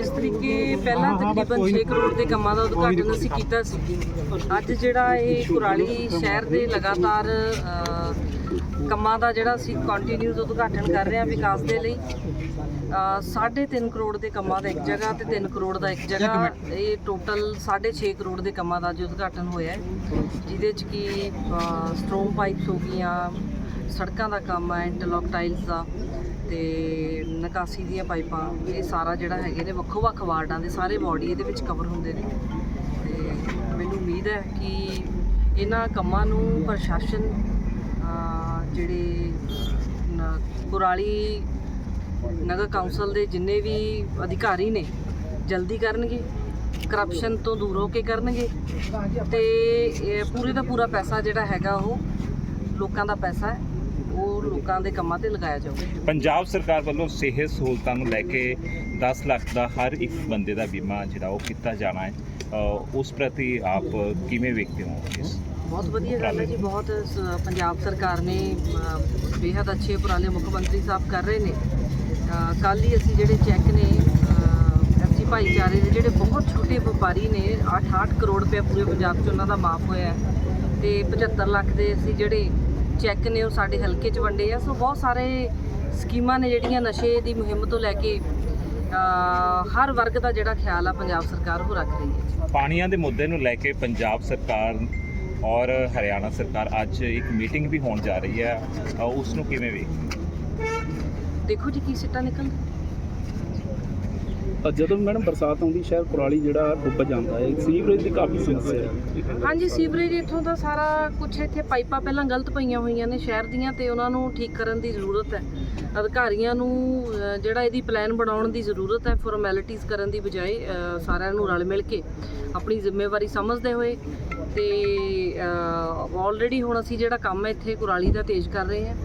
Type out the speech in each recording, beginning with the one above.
ਜਿਸ ਤਰੀਕੇ ਪਹਿਲਾਂ ਤਕਰੀਬਨ 6 ਕਰੋੜ ਦੇ ਕੰਮਾਂ ਦਾ ਉਦਘਾਟਨ ਅਸੀਂ ਕੀਤਾ ਸੀ। ਅੱਜ ਜਿਹੜਾ ਇਹ ਕੁਰਾਲੀ ਸ਼ਹਿਰ ਦੇ ਲਗਾਤਾਰ ਕੰਮਾਂ ਦਾ ਜਿਹੜਾ ਅਸੀਂ ਕੰਟੀਨਿਊਸ ਉਦਘਾਟਨ ਕਰ ਰਹੇ ਹਾਂ ਵਿਕਾਸ ਦੇ ਲਈ ਅ, ਸਾਢੇ ਤਿੰਨ ਕਰੋੜ ਦੇ ਕੰਮਾਂ ਦਾ ਇੱਕ ਜਗ੍ਹਾ ਤੇ 3 ਕਰੋੜ ਦਾ ਇੱਕ ਜਗ੍ਹਾ ਇਹ ਟੋਟਲ 6.5 ਕਰੋੜ ਦੇ ਕੰਮਾਂ ਦਾ ਅੱਜ ਉਦਘਾਟਨ ਹੋਇਆ ਹੈ ਜਿਹਦੇ ਚ ਕੀ ਸਟਰੋਂਗ ਪਾਈਪਸ ਹੋ ਗਈਆਂ ਸੜਕਾਂ ਦਾ ਕੰਮ ਹੈ ਇੰਟਰਲੌਕ ਟਾਈਲਸ ਦਾ ਤੇ ਨਿਕਾਸੀ ਦੀਆਂ ਪਾਈਪਾਂ, ਇਹ ਸਾਰਾ ਜਿਹੜਾ ਹੈਗੇ ਨੇ ਵੱਖੋ ਵੱਖ ਵਾਰਡਾਂ ਦੇ ਸਾਰੇ ਬਾਡੀ ਇਹਦੇ ਵਿੱਚ ਕਵਰ ਹੁੰਦੇ ਨੇ। ਤੇ ਮੈਨੂੰ ਉਮੀਦ ਹੈ ਕਿ ਇਹਨਾਂ ਕੰਮਾਂ ਨੂੰ ਪ੍ਰਸ਼ਾਸਨ ਜਿਹੜੇ ਕੁਰਾਲੀ ਨਗਰ ਕੌਂਸਲ ਦੇ ਜਿੰਨੇ ਵੀ ਅਧਿਕਾਰੀ ਨੇ, ਜਲਦੀ ਕਰਨਗੇ ਕਰਪਸ਼ਨ ਤੋਂ ਦੂਰ ਹੋ ਕੇ ਕਰਨਗੇ ਤੇ ਪੂਰੇ ਦਾ ਪੂਰਾ ਪੈਸਾ ਜਿਹੜਾ ਹੈਗਾ ਉਹ ਲੋਕਾਂ ਦਾ ਪੈਸਾ ਹੈ। ਉਹ ਲੋਕਾਂ ਦੇ ਕੰਮਾਂ ਤੇ ਲਗਾਇਆ ਜਾਊਗਾ। ਪੰਜਾਬ ਸਰਕਾਰ ਵੱਲੋਂ ਸਿਹਤ ਸਹੂਲਤਾਂ ਨੂੰ ਲੈ ਕੇ 10 ਲੱਖ ਦਾ ਹਰ ਇੱਕ ਬੰਦੇ ਦਾ ਬੀਮਾ ਜਿਹੜਾ ਉਹ ਕੀਤਾ ਜਾਣਾ ਹੈ। ਅ, ਉਸ ਪ੍ਰਤੀ ਆਪ ਕਿਵੇਂ ਵੇਖਦੇ ਹੋ ਇਸ ਬਹੁਤ ਵਧੀਆ ਗੱਲ ਹੈ ਜੀ ਬਹੁਤ ਸ- ਪੰਜਾਬ ਸਰਕਾਰ ਨੇ ਅ, ਬੇਹੱਦ ਅੱਛੇ ਉਪਰਾਲੇ ਮੁੱਖ ਮੰਤਰੀ ਸਾਹਿਬ ਕਰ ਰਹੇ ਨੇ। ਕੱਲ ਹੀ ਅਸੀਂ ਜਿਹੜੇ ਚੈੱਕ ਨੇ ਐਸਸੀ ਭਾਈਚਾਰੇ ਦੇ ਜਿਹੜੇ ਬਹੁਤ ਛੋਟੇ ਵਪਾਰੀ ਨੇ 8-8 ਕਰੋੜ ਰੁਪਏ ਪੂਰੇ ਪੰਜਾਬ 'ਚ ਉਹਨਾਂ ਦਾ ਮਾਫ ਹੋਇਆ ਹੈ। ਤੇ 75 ਲੱਖ ਦੇ ਅਸੀਂ ਜਿਹੜੇ ਚੈੱਕ ਨੇ ਉਹ ਸਾਡੇ ਹਲਕੇ 'ਚ ਵੰਡੇ ਆ। ਸੋ ਬਹੁਤ ਸਾਰੇ ਸਕੀਮਾਂ ਨੇ ਜਿਹੜੀਆਂ ਨਸ਼ੇ ਦੀ ਮੁਹਿੰਮ ਤੋਂ ਲੈ ਕੇ ਹਰ ਵਰਗ ਦਾ ਜਿਹੜਾ ਖਿਆਲ ਆ ਪੰਜਾਬ ਸਰਕਾਰ ਉਹ ਰੱਖ ਰਹੀ ਹੈ। ਪਾਣੀਆਂ ਦੇ ਮੁੱਦੇ ਨੂੰ ਲੈ ਕੇ ਪੰਜਾਬ ਸਰਕਾਰ ਔਰ ਹਰਿਆਣਾ ਸਰਕਾਰ ਅੱਜ ਇੱਕ ਮੀਟਿੰਗ ਵੀ ਹੋਣ ਜਾ ਰਹੀ ਹੈ। ਉਸ ਨੂੰ ਕਿਵੇਂ ਵੇਖਦੇ? ਦੇਖੋ ਜੀ ਕੀ ਸਿੱਟਾ ਨਿਕਲਦਾ। ਜਦੋਂ ਮੈਡਮ ਬਰਸਾਤ ਆਉਂਦੀ, ਸ਼ਹਿਰ ਕੁਰਾਲੀ ਜਿਹੜਾ ਡੁੱਬ ਜਾਂਦਾ ਹੈ, ਸੀਵਰੇਜ ਦੀ ਕਾਫੀ ਸਮੱਸਿਆ ਹੈ। ਹਾਂਜੀ, ਸੀਵਰੇਜ ਇੱਥੋਂ ਦਾ ਸਾਰਾ ਕੁਝ ਇੱਥੇ ਪਾਈਪਾਂ ਪਹਿਲਾਂ ਗਲਤ ਪਈਆਂ ਹੋਈਆਂ ਨੇ ਸ਼ਹਿਰ ਦੀਆਂ ਤੇ ਉਹਨਾਂ ਨੂੰ ਠੀਕ ਕਰਨ ਦੀ ਜ਼ਰੂਰਤ ਹੈ। ਅਧਿਕਾਰੀਆਂ ਨੂੰ ਜਿਹੜਾ ਇਹਦੀ ਪਲਾਨ ਬਣਾਉਣ ਦੀ ਜ਼ਰੂਰਤ ਹੈ ਫਾਰਮੈਲਿਟੀਜ਼ ਕਰਨ ਦੀ ਬਜਾਏ ਸਾਰਿਆਂ ਨੂੰ ਰਲ ਮਿਲ ਕੇ ਆਪਣੀ ਜ਼ਿੰਮੇਵਾਰੀ ਸਮਝਦੇ ਹੋਏ ਤੇ ਆਲਰੇਡੀ ਹੁਣ ਅਸੀਂ ਜਿਹੜਾ ਕੰਮ ਹੈ ਇੱਥੇ ਕੁਰਾਲੀ ਦਾ ਤੇਜ਼ ਕਰ ਰਹੇ ਹਾਂ।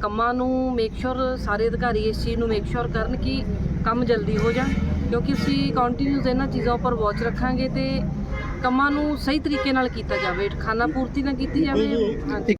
ਕੰਮਾਂ ਨੂੰ ਮੇਕ ਸ਼ੋਰ ਸਾਰੇ ਅਧਿਕਾਰੀ ਇਸ ਚੀਜ਼ ਨੂੰ ਮੇਕ ਸ਼ੋਰ ਕਰਨ ਕਿ ਕੰਮ ਜਲਦੀ ਹੋ ਜਾਣ। ਕਿਉਂਕਿ ਅਸੀਂ ਕੰਟੀਨਿਊਸ ਇਹਨਾਂ ਚੀਜ਼ਾਂ ਉੱਪਰ ਵਾਚ ਰੱਖਾਂਗੇ ਤੇ ਕੰਮਾਂ ਨੂੰ ਸਹੀ ਤਰੀਕੇ ਨਾਲ ਕੀਤਾ ਜਾਵੇ ਖਾਨਾ ਪੂਰਤੀ ਨਾ ਕੀਤੀ ਜਾਵੇ। ਹਾਂਜੀ।